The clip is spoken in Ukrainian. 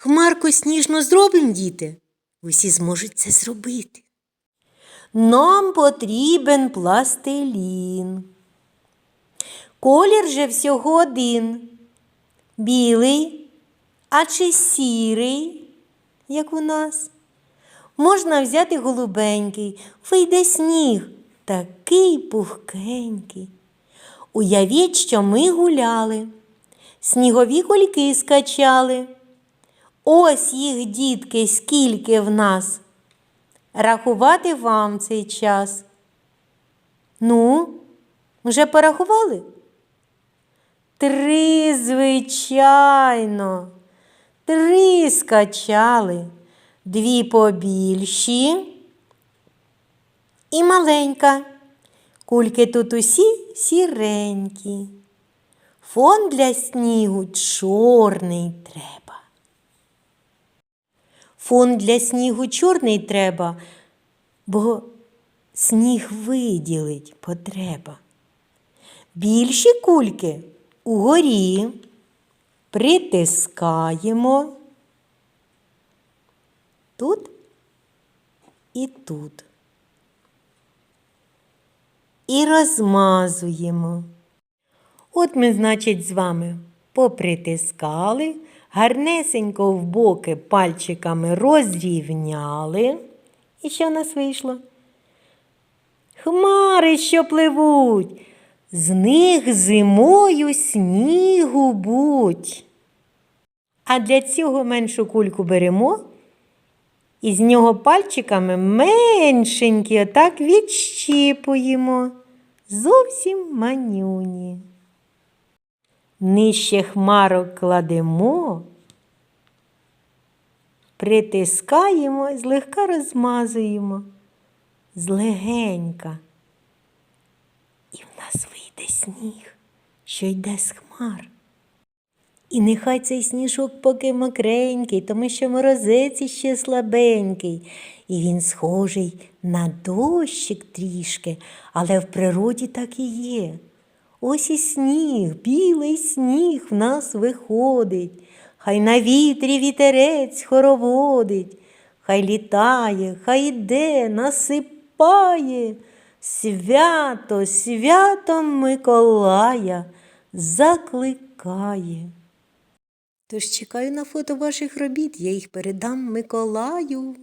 Хмарку сніжно зробимо, діти. Усі зможуть це зробити. Нам потрібен пластилін. Колір же всього один. Білий, а чи сірий, як у нас. Можна взяти голубенький, вийде сніг, такий пухкенький. Уявіть, що ми гуляли, снігові кульки скачали. Ось їх, дітки, скільки в нас. Рахувати вам цей час. Ну, вже порахували? Три, звичайно. Три скачали. Дві побільші і маленька. Кульки тут усі сіренькі. Фон для снігу чорний треба. Фон для снігу чорний треба, бо сніг виділить потреба. Більші кульки угорі притискаємо тут і тут. І розмазуємо. От ми, значить, з вами попритискали, гарнесенько в боки пальчиками розрівняли. І що в нас вийшло? Хмари, що пливуть, з них зимою снігу будь. А для цього меншу кульку беремо і з нього пальчиками меншенькі отак відщіпуємо. Зовсім манюні. Нижче хмарок кладемо, притискаємо і злегка розмазуємо, злегенька. І в нас вийде сніг, що йде з хмар. І нехай цей сніжок поки мокренький, тому що морозець іще слабенький, і він схожий на дощик трішки, але в природі так і є. Ось і сніг, білий сніг в нас виходить, хай на вітрі вітерець хороводить, хай літає, хай іде, насипає. Свято, свято Миколая закликає. Тож чекаю на фото ваших робіт, я їх передам Миколаю.